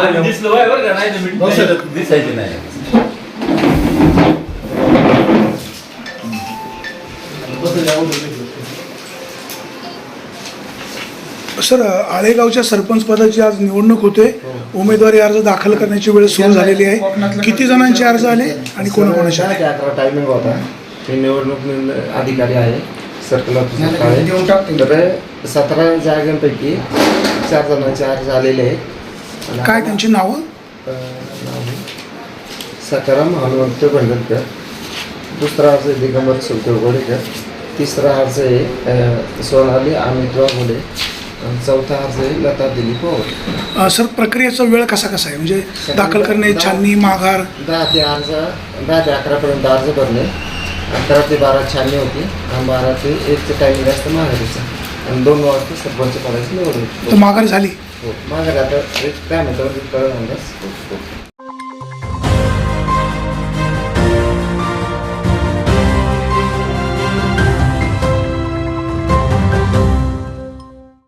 आम्ही दिसलो बाय बरं का नाही तर मी- नवसाला दिसायचे नाही. सर आळेगावच्या सरपंच पदाची आज निवडणूक होते. उमेदवारी अर्ज दाखल करण्याची वेळ सुरू झालेली आहे. किती जणांचे अर्ज आले आणि कोणाकोणाचे आले? अकरा टायमिंग होता. मी निवडणूक निर्णय अधिकारी आहे. सर्कल ऑफिसर आहे. तर सतरा जागांपैकी चार जणांचे अर्ज आलेले आहेत. काय त्यांची नावं? सकाराम हनुमंत भंडलकर दुसरा अर्ज आहे दिगंबर सुखदेव गोडेकर तिसरा अर्ज आहे सोनाली अमित वाघोले आणि चौथा अर्ज आहे लता दिलीप पवार सर प्रक्रियेचा वेळ कसा कसा आहे? म्हणजे दाखल करणे छाननी माघार? दहा ते अर्ज दहा ते अकरापर्यंत अर्ज भरले अकरा ते बारा छाननी होती. आणि बारा ते एकचं टायमिंग असतं माघारीचं. आणि दोन वाजता सरपंच पदाची निवड होती तर माघार झाली. हो माघारी आता एक काय म्हणतो कळलं